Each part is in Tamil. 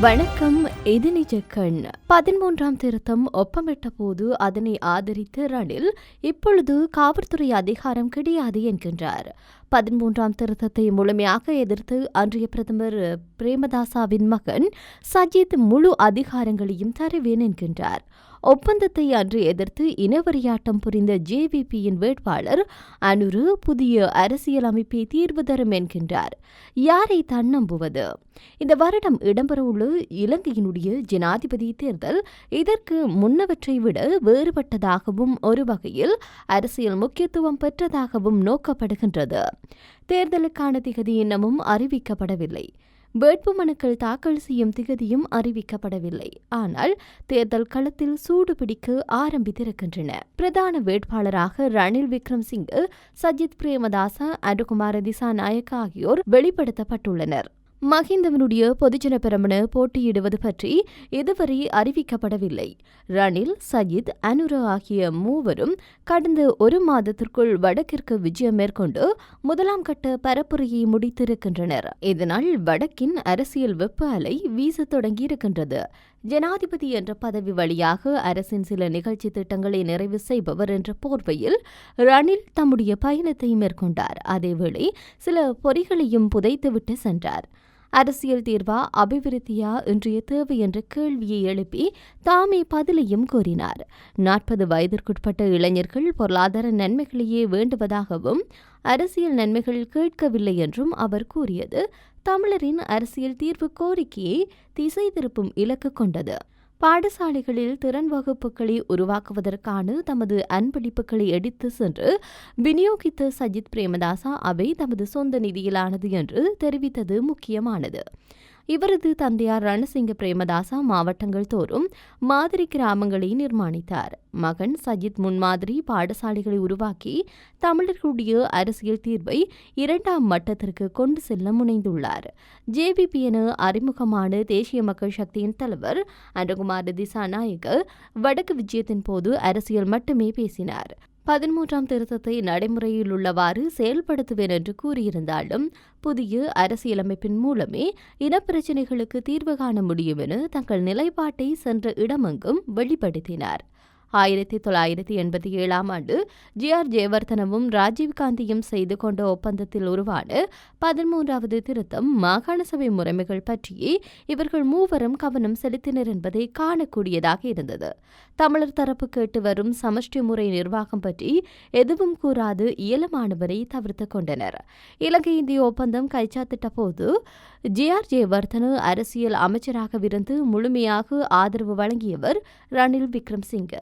வணக்கம் இது நிஜக்கண் பதிமூன்றாம் திருத்தம் ஒப்பமிட்ட போது அதனை ஆதரித்த ரணில் இப்பொழுது காவல்துறை அதிகாரம் கிடையாது என்கின்றார். பதிமூன்றாம் திருத்தத்தை முழுமையாக எதிர்த்து அன்றைய பிரதமர் பிரேமதாசாவின் மகன் சஜித் முழு அதிகாரங்களையும் தருவேன் என்கின்றார். ஒப்பந்தத்தை அன்று எதிர்த்து இனவரியாட்டம் புரிந்த ஜேவிபியின் வேட்பாளர் அனுரு புதிய அரசியல் அமைப்பை தீர்வு தரும் என்கின்றார். யாரை தான் நம்புவது? இந்த வருடம் இடம்பெறவுள்ள இலங்கையினுடைய ஜனாதிபதி தேர்தல் இதற்கு முன்னவற்றை விட வேறுபட்டதாகவும் ஒரு வகையில் அரசியல் முக்கியத்துவம் பெற்றதாகவும் நோக்கப்படுகின்றது. தேர்தலுக்கான திகதி இன்னமும் அறிவிக்கப்படவில்லை. வேட்புமனுக்கள் தாக்கல் செய்யும் திகதியும் அறிவிக்கப்படவில்லை. ஆனால் தேர்தல் களத்தில் சூடு பிடிக்க ஆரம்பித்திருக்கின்றன. பிரதான வேட்பாளராக ரணில் விக்ரம்சிங்கே சஜித் பிரேமதாச அனுகுமார திசாநாயக் ஆகியோர் வெளிப்படுத்தப்பட்டுள்ளனர். மஹிந்தவனுடைய பொதுஜன பெரமுன போட்டியிடுவது பற்றி இதுவரை அறிவிக்கப்படவில்லை. ரணில் சயித் அனுர ஆகிய மூவரும் கடந்த ஒரு மாதத்திற்குள் வடக்கிற்கு விஜயம் மேற்கொண்டு முதலாம் கட்ட பரப்புரையை முடித்திருக்கின்றனர். இதனால் வடக்கின் அரசியல் வெப்ப அலை வீசத் தொடங்கியிருக்கின்றது. ஜனாதிபதி என்ற பதவி வழியாக அரசின் சில நிகழ்ச்சி திட்டங்களை நிறைவு செய்பவர் என்ற போர்வையில் ரணில் தம்முடைய பயணத்தை மேற்கொண்டார். அதேவேளை சில பொறிகளையும் புதைத்துவிட்டு சென்றார். அரசியல் தீர்வா அபிவிருத்தியா இன்றைய தேவை என்ற கேள்வியை எழுப்பி தாமே பதிலையும் கூறினார். நாற்பது வயதிற்குட்பட்ட இளைஞர்கள் பொருளாதார நன்மைகளையே வேண்டுவதாகவும் அரசியல் நன்மைகள் கேட்கவில்லை என்றும் அவர் கூறியது. தமிழரின் அரசியல் தீர்வு கோரிக்கையை திசை திருப்பும் இலக்கு கொண்டது. பாடசாலைகளில் திறன் வகுப்புகளை உருவாக்குவதற்கான தமது அன்பளிப்புகளை எடுத்து சென்று விநியோகித்த சஜித் பிரேமதாசா அவை தமது சொந்த நிதியிலானது என்று தெரிவித்தது முக்கியமானது. இவரது தந்தையார் ரணசிங்க பிரேமதாசா மாவட்டங்கள் தோறும் மாதிரி கிராமங்களை நிர்மாணித்தார். மகன் சஜித் முன்மாதிரி பாடசாலைகளை உருவாக்கி தமிழர்களுடைய அரசியல் தீர்வை இரண்டாம் மட்டத்திற்கு கொண்டு செல்ல முனைந்துள்ளார். ஜேபிபி என அறிமுகமான தேசிய மக்கள் சக்தியின் தலைவர் அனுகுமார் திசாநாயக்க வடக்கு விஜயத்தின் போது அரசியல் மட்டுமே பேசினார். பதிமூன்றாம் திருத்தத்தை நடைமுறையில் உள்ளவாறு செயல்படுத்துவேன் என்று கூறியிருந்தாலும் புதிய அரசியலமைப்பின் மூலமே இனப்பிரச்சினைகளுக்கு தீர்வு காண முடியும் என தங்கள் நிலைப்பாட்டை சென்ற இடமெங்கும் வெளிப்படுத்தினார். ஆயிரத்தி தொள்ளாயிரத்தி எண்பத்தி ஏழாம் ஆண்டு ஜி ஆர் ஜெயவர்தனவும் ராஜீவ்காந்தியும் செய்து கொண்ட ஒப்பந்தத்தில் உருவான பதிமூன்றாவது திருத்தம் மாகாண சபை முறைமைகள் பற்றியே இவர்கள் மூவரும் கவனம் செலுத்தினர் என்பதை காணக்கூடியதாக இருந்தது. தமிழர் தரப்பு கேட்டு வரும் சமஷ்டி முறை நிர்வாகம் பற்றி எதுவும் கூறாது இயலமானவரை தவிர்த்து கொண்டனர். இலங்கை இந்திய ஒப்பந்தம் கைச்சாத்திட்ட போது ஜே ஆர் ஜெயவர்தன அரசியல் அமைச்சராகவிருந்து முழுமையாக ஆதரவு வழங்கியவர் ரணில் விக்ரம்சிங்க.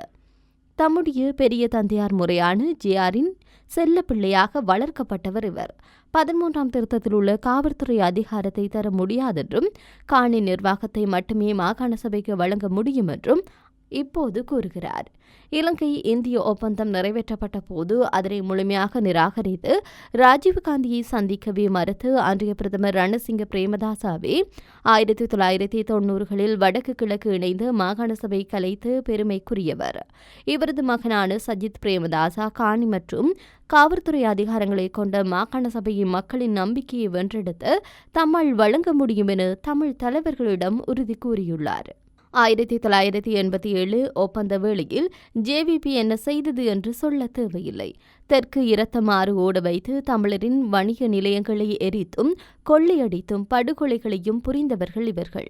தம்முடைய பெரிய தந்தையார் முறையான ஜேஆரின் செல்ல பிள்ளையாக வளர்க்கப்பட்டவர் இவர். பதிமூன்றாம் திருத்தத்தில் உள்ள காவல்துறை அதிகாரத்தை தர முடியாதென்றும் காணி நிர்வாகத்தை மட்டுமே மாகாண சபைக்கு வழங்க முடியும் என்றும் இப்போது கூறுகிறார். இலங்கை இந்திய ஒப்பந்தம் நிறைவேற்றப்பட்ட போது அதனை முழுமையாக நிராகரித்து ராஜீவ்காந்தியை சந்திக்கவே மறுத்து அன்றைய பிரதமர் ரணசிங்க பிரேமதாசாவே ஆயிரத்தி தொள்ளாயிரத்தி தொன்னூறுகளில் வடக்கு கிழக்கு இணைந்து மாகாண சபை கலைத்து பெருமைக்குரியவர். இவரது மகனான சஜித் பிரேமதாசா காணி மற்றும் காவல்துறை அதிகாரங்களை கொண்ட மாகாண சபையின் மக்களின் நம்பிக்கையை வென்றெடுத்து தம்மால் வழங்க முடியும் என தமிழ் தலைவர்களிடம் உறுதி கூறியுள்ளார். ஆயிரத்தி தொள்ளாயிரத்தி எண்பத்தி ஏழு ஒப்பந்த வேளையில் ஜேவிபி என்ன செய்தது என்று சொல்ல தேவையில்லை. தெற்கு இரத்தமாறு ஓட வைத்து தமிழரின் வணிக நிலையங்களை எரித்தும் கொள்ளையடித்தும் படுகொலைகளையும் புரிந்தவர்கள் இவர்கள்.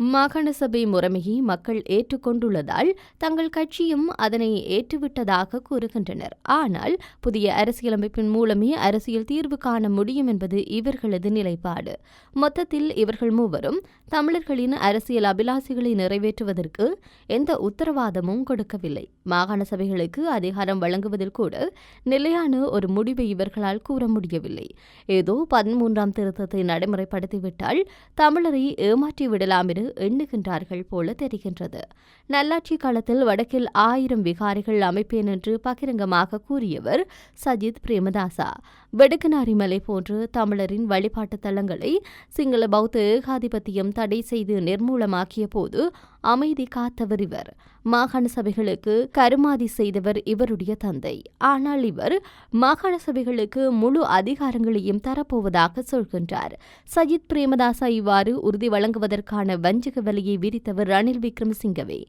மாகாண சபை முறைமையை மக்கள் ஏற்றுக்கொண்டுள்ளதால் தங்கள் கட்சியும் அதனை ஏற்றுவிட்டதாக கூறுகின்றனர். ஆனால் புதிய அரசியலமைப்பின் மூலமே அரசியல் தீர்வு காண முடியும் என்பது இவர்களது நிலைப்பாடு. மொத்தத்தில் இவர்கள் மூவரும் தமிழர்களின் அரசியல் அபிலாசிகளை நிறைவேற்றுவதற்கு எந்த உத்தரவாதமும் கொடுக்கவில்லை. மாகாண சபைகளுக்கு அதிகாரம் வழங்குவதில் கூட நிலையான ஒரு முடிவை இவர்களால் கூற முடியவில்லை. ஏதோ பதிமூன்றாம் திருத்தத்தை நடைமுறைப்படுத்திவிட்டால் தமிழரை ஏமாற்றி விடலாம் என எண்ணுகின்றார்கள் போல தெரிகின்றது. நல்லாட்சி காலத்தில் வடக்கில் ஆயிரம் விகாரிகள் அமைப்பேன் என்று பகிரங்கமாக கூறியவர் சஜித் பிரேமதாசா. வெடுக்கனாரி மலை போன்று தமிழரின் வழிபாட்டு தலங்களை சிங்கள பௌத்த ஏகாதிபத்தியம் தடை செய்து நிர்மூலமாக்கிய போது அமைதி காத்தவர் இவர். மாகாண சபைகளுக்கு கருமாதி செய்தவர் இவருடைய தந்தை. ஆனால் இவர் மாகாண சபைகளுக்கு முழு அதிகாரங்களையும் தரப்போவதாக சொல்கின்றார். சஜித் பிரேமதாசா இவ்வாறு உறுதி வழங்குவதற்கான வஞ்சக வலியை விரித்தவர் ரணில் விக்ரமசிங்கவே.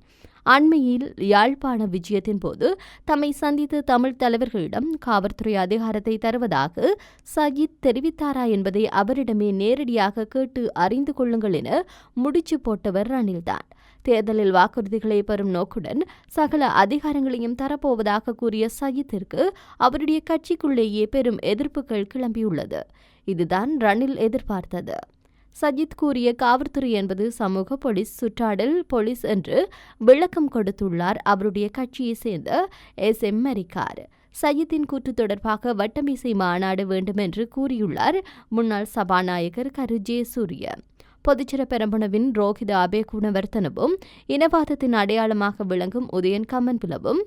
அண்மையில் யாழ்ப்பாண விஜயத்தின் போது தம்மை சந்தித்த தமிழ் தலைவர்களிடம் காவல்துறை அதிகாரத்தை தருவதாக சஜித் தெரிவித்தாரா என்பதை அவரிடமே நேரடியாக கேட்டு அறிந்து கொள்ளுங்கள் என முடிச்சு போட்டவர் ரணில்தான். தேர்தலில் வாக்குறுதிகளை பெறும் நோக்குடன் சகல அதிகாரங்களையும் தரப்போவதாக கூறிய சஜித்திற்கு அவருடைய கட்சிக்குள்ளேயே பெரும் எதிர்ப்புகள் கிளம்பியுள்ளது. இதுதான் ரணில் எதிர்பார்த்தது. சஜித் கூறிய காவல்துறை என்பது சமூக போலீஸ் சுற்றாடல் போலீஸ் என்று விளக்கம் கொடுத்துள்ளார். அவருடைய கட்சியை சேர்ந்த எஸ். எம். மரிக்கார். சையத்தின் கூற்று தொடர்பாக வட்டமிசை மாநாடு வேண்டும் என்று கூறியுள்ளார் முன்னாள் சபாநாயகர் கரு. சூரிய. பொதுச்சிற பெரம்புணவின் ரோஹித அபேகுணவர்த்தனவும் இனவாதத்தின் அடையாளமாக விளங்கும் உதயன் கமன்பிலவும்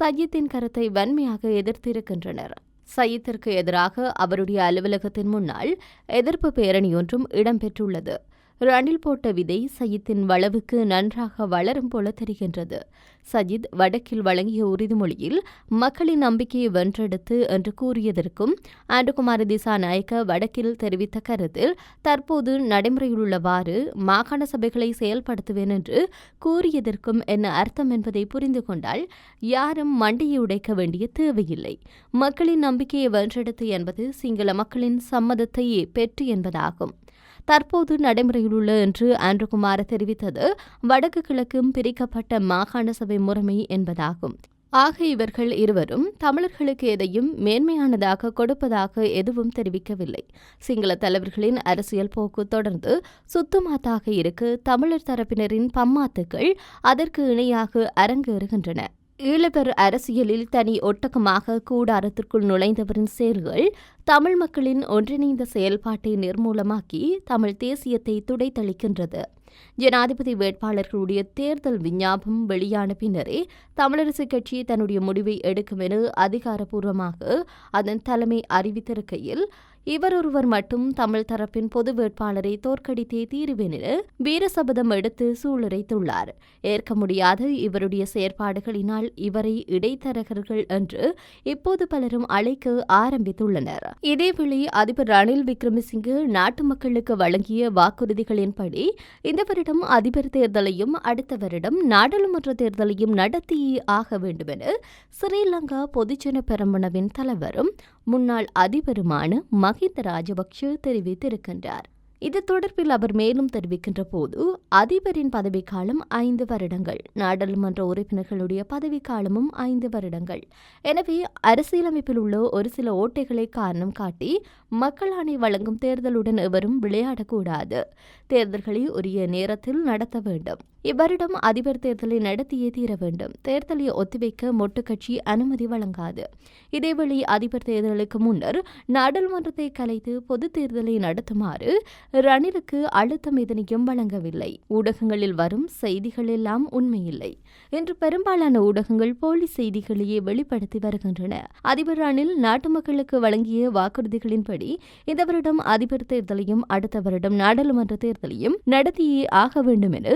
சையத்தின் கருத்தை வன்மையாக எதிர்த்திருக்கின்றனர். சயீத்திற்கு எதிராக அவருடைய அலுவலகத்தின் முன்னால் எதிர்ப்பு பேரணியொன்றும் இடம்பெற்றுள்ளது. ரணில் போட்ட விதை சயித்தின் வளவுக்கு நன்றாக வளரும் போல தெரிகின்றது. சஜித் வடக்கில் வழங்கிய உறுதிமொழியில் மக்களின் நம்பிக்கையை வென்றெடுத்து என்று கூறியதற்கும் ஆண்டுகுமார திசாநாயக்க வடக்கில் தெரிவித்த கருத்தில் தற்போது நடைமுறையிலுள்ளவாறு மாகாண சபைகளை செயல்படுத்துவேன் என்று கூறியதற்கும் என்ன அர்த்தம் என்பதை புரிந்து கொண்டால் யாரும் மண்டியை உடைக்க வேண்டிய தேவையில்லை. மக்களின் நம்பிக்கையை வென்றெடுத்து என்பது சிங்கள மக்களின் சம்மதத்தையே பெற்று என்பதாகும். தற்போது நடைமுறையில் உள்ள என்று ஆண்ட்ருகுமார் தெரிவித்தது. வடக்கு கிழக்கும் பிரிக்கப்பட்ட மாகாண சபை முறைமை என்பதாகும். ஆக இவர்கள் இருவரும் தமிழர்களுக்கு எதையும் மேன்மையானதாக கொடுப்பதாக எதுவும் தெரிவிக்கவில்லை. சிங்கள தலைவர்களின் அரசியல் போக்கு தொடர்ந்து சுத்துமாத்தாக இருக்க தமிழர் தரப்பினரின் பம்மாத்துக்கள் அதற்கு இணையாக அரங்கேறுகின்றன. ஈழவர் அரசியலில் தனி ஒட்டகமாக கூடாரத்திற்குள் நுழைந்தவரின் சேர்கள் தமிழ் மக்களின் ஒன்றிணைந்த செயல்பாட்டை நிர்மூலமாக்கி தமிழ் தேசியத்தை துடைத்தளிக்கின்றது. ஜனாதிபதி வேட்பாளர்களுடைய தேர்தல் விஞ்ஞாபம் வெளியான பின்னரே தமிழரசுக் கட்சி தன்னுடைய முடிவை எடுக்கும் என அதிகாரப்பூர்வமாக அதன் தலைமை அறிவித்திருக்கையில் இவரொருவர் மட்டும் தமிழ் தரப்பின் பொது வேட்பாளரை தோற்கடித்தே தீருவேன் என வீரசபதம் எடுத்து சூளுரைத்துள்ளார். ஏற்க முடியாத இவருடைய செயற்பாடுகளினால் இவரை இடைத்தரகர்கள் என்று இப்போது பலரும் அழைக்க ஆரம்பித்துள்ளனர். இதேவேளை அதிபர் ரணில் விக்ரமசிங்கே நாட்டு மக்களுக்கு வழங்கிய வாக்குறுதிகளின்படி இந்த வருடம் அதிபர் தேர்தலையும் அடுத்த வருடம் நாடாளுமன்ற தேர்தலையும் நடத்தியே ஆக வேண்டும் என ஸ்ரீலங்கா பொதுஜன பெரம்பனவின் தலைவரும் முன்னாள் அதிபருமான மஹிந்த ராஜபக்ஷ தெரிவித்திருக்கின்றார். இது தொடர்பில் அவர் மேலும் தெரிவிக்கின்ற போது அதிபரின் பதவிக்காலம் ஐந்து வருடங்கள் நாடாளுமன்ற உறுப்பினர்களுடைய பதவிக்காலமும் ஐந்து வருடங்கள். எனவே அரசியலமைப்பில் உள்ள ஒரு சில ஓட்டைகளை காரணம் காட்டி மக்கள் ஆணை வழங்கும் தேர்தலுடன் எவரும் விளையாடக்கூடாது. தேர்தல்களை உரிய நேரத்தில் நடத்த வேண்டும். இவ்வருடம் அதிபர் தேர்தலை நடத்தியே தீர வேண்டும். தேர்தலை ஒத்திவைக்க மொட்டு கட்சி அனுமதி வழங்காது. இதேவேளை அதிபர் தேர்தலுக்கு முன்னர் நாடாளுமன்றத்தை கலைத்து பொது தேர்தலை நடத்துமாறு ரணிலுக்கு அழுத்தம் எதனையும் வழங்கவில்லை. ஊடகங்களில் வரும் செய்திகள் எல்லாம் உண்மையில்லை. இன்று பெரும்பாலான ஊடகங்கள் போலி செய்திகளையே வெளிப்படுத்தி வருகின்றன. அதிபர் ரணில் நாட்டு மக்களுக்கு வழங்கிய வாக்குறுதிகளின்படி இந்த வருடம் அதிபர் தேர்தலையும் அடுத்த வருடம் நாடாளுமன்ற தேர்தலையும் நடத்தியே ஆக வேண்டும் என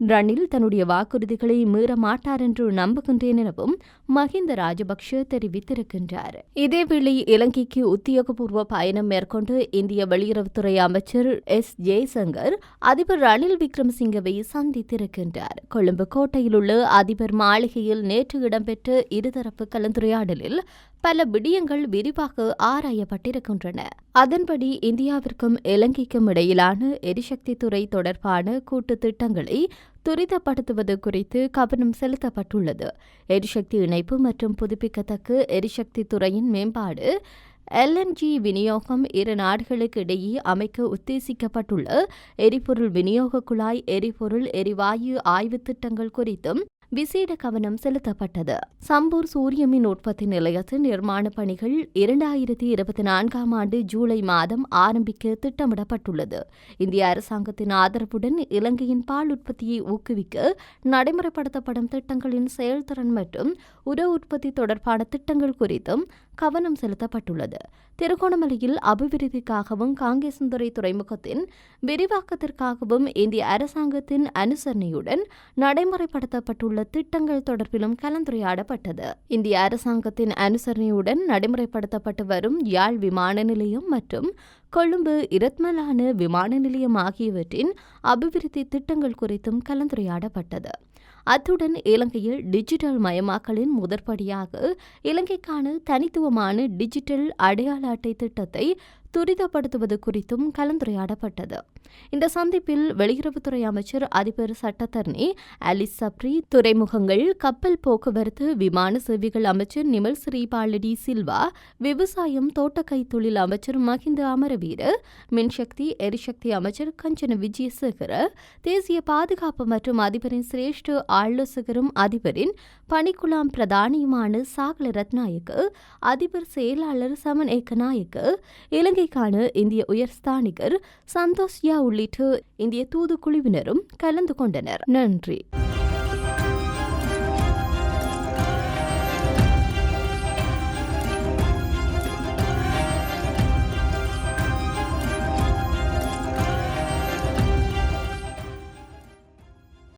ரணில் தன்னுடைய வாக்குறுதிகளை மீற மாட்டார் என்று நம்புகின்றேன் எனவும் மஹிந்த ராஜபக்ஷ தெரிவித்திருக்கின்றார். இதேவேளை இலங்கைக்கு உத்தியோகபூர்வ பயணம் மேற்கொண்டு இந்திய வெளியுறவுத்துறை அமைச்சர் எஸ். ஜெய்சங்கர் அதிபர் ரணில் விக்ரமசிங்கவை சந்தித்திருக்கின்றார். கொழும்பு கோட்டையில் உள்ள அதிபர் மாளிகையில் நேற்று இடம்பெற்ற இருதரப்பு கலந்துரையாடலில் பல விடயங்கள் விரிவாக ஆராயப்பட்டிருக்கின்றன. அதன்படி இந்தியாவிற்கும் இலங்கைக்கும் இடையிலான எரிசக்தி துறை தொடர்பான கூட்டு திட்டங்களை துரிதப்படுத்துவது குறித்து கவனம் செலுத்தப்பட்டுள்ளது. எரிசக்தி இணைப்பு மற்றும் புதுப்பிக்கத்தக்க எரிசக்தி துறையின் மேம்பாடு எல்என்ஜி விநியோகம் இரு நாடுகளுக்கு இடையே அமைக்க உத்தேசிக்கப்பட்டுள்ள எரிபொருள் விநியோக குழாய் எரிபொருள் எரிவாயு ஆய்வு திட்டங்கள் குறித்தும் விசேட கவனம் செலுத்தப்பட்டது. சம்பூர் சூரிய மின் உற்பத்தி நிலையத்தின் நிர்மாண பணிகள் இரண்டாயிரத்தி இருபத்தி நான்காம் ஆண்டு ஜூலை மாதம் ஆரம்பிக்க திட்டமிடப்பட்டுள்ளது. இந்திய அரசாங்கத்தின் ஆதரவுடன் இலங்கையின் பால் உற்பத்தியை ஊக்குவிக்க நடைமுறைப்படுத்தப்படும் திட்டங்களின் செயல்திறன் மற்றும் உர உற்பத்தி தொடர்பான திட்டங்கள் குறித்தும் கவனம் செலுத்தப்பட்டுள்ளது. திருகோணமலையில் அபிவிருத்திக்காகவும் காங்கேசந்துறை துறைமுகத்தின் விரிவாக்கத்திற்காகவும் இந்திய அரசாங்கத்தின் அனுசரணையுடன் நடைமுறைப்படுத்தப்பட்டுள்ள திட்டங்கள் தொடர்பிலும் கலந்துரையாடப்பட்டது. இந்திய அரசாங்கத்தின் அனுசரணையுடன் நடைமுறைப்படுத்தப்பட்டு வரும் யாழ் விமான நிலையம் மற்றும் கொழும்பு இரத்மலான விமான நிலையம் ஆகியவற்றின் அபிவிருத்தி திட்டங்கள் குறித்தும் கலந்துரையாடப்பட்டது. அத்துடன் இலங்கையில் டிஜிட்டல் மயமாக்கலின் முதற்படியாக இலங்கைக்கான தனித்துவமான டிஜிட்டல் அடையாள அட்டை திட்டத்தை துரிதப்படுத்துவது குறித்தும் கலந்துரையாடப்பட்டது. இந்த சந்திப்பில் வெளியுறவுத்துறை அமைச்சர் அதிபர் சட்டத்தரணி அலிஸ் சப்ரி துறைமுகங்கள் கப்பல் போக்குவரத்து விமான சேவைகள் அமைச்சர் நிமல் ஸ்ரீபாலடி சில்வா விவசாயம் தோட்டக்கை தொழில் அமைச்சர் மஹிந்த அமரவீர மின்சக்தி எரிசக்தி அமைச்சர் கஞ்சன விஜயசேகர தேசிய பாதுகாப்பு மற்றும் அதிபரின் சிரேஷ்ட ஆலோசகரும் அதிபரின் பணிக்குலாம் பிரதானியுமான சாகல ரத்நாயக்கு அதிபர் செயலாளர் சமன் ஏக்கநாயக்கு இலங்கைக்கான இந்திய உயர்ஸ்தானிகர் சந்தோஷ் யா உள்ளிட்ட இந்திய தூதுக்குழுவினரும் கலந்து கொண்டனர். நன்றி.